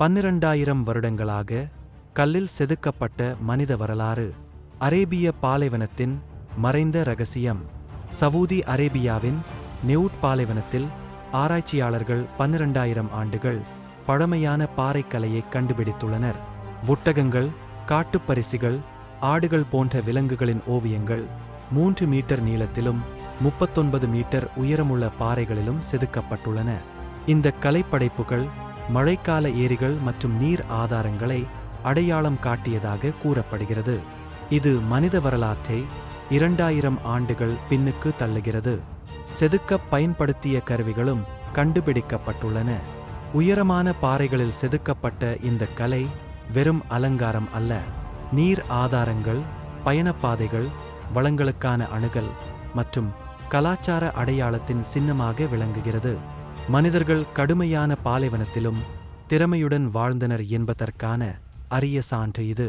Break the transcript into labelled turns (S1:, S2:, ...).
S1: பன்னிரண்டாயிரம் வருடங்களாக கல்லில் செதுக்கப்பட்ட மனித வரலாறு அரேபிய பாலைவனத்தின் மறைந்த ரகசியம். சவூதி அரேபியாவின் நெவுட் பாலைவனத்தில் ஆராய்ச்சியாளர்கள் பன்னிரண்டாயிரம் ஆண்டுகள் பழமையான பாறைக்கலையை கண்டுபிடித்துள்ளனர். ஒட்டகங்கள் காட்டுப்பரிசிகள் ஆடுகள் போன்ற விலங்குகளின் ஓவியங்கள் மூன்று மீட்டர் நீளத்திலும் முப்பத்தொன்பது மீட்டர் உயரமுள்ள பாறைகளிலும் செதுக்கப்பட்டுள்ளன. இந்த கலைப்படைப்புகள் மழைக்கால ஏரிகள் மற்றும் நீர் ஆதாரங்களை அடையாளம் காட்டியதாக கூறப்படுகிறது. இது மனித வரலாற்றை இரண்டாயிரம் ஆண்டுகள் பின்னுக்கு தள்ளுகிறது. செதுக்கப் பயன்படுத்திய கருவிகளும் கண்டுபிடிக்கப்பட்டுள்ளன. உயரமான பாறைகளில் செதுக்கப்பட்ட இந்த கலை வெறும் அலங்காரம் அல்ல. நீர் ஆதாரங்கள் பயணப்பாதைகள் வளங்களுக்கான அணுகல் மற்றும் கலாச்சார அடையாளத்தின் சின்னமாக விளங்குகிறது. மனிதர்கள் கடுமையான பாலைவனத்திலும் திறமையுடன் வாழ்ந்தனர் என்பதற்கான அரிய சான்று இது.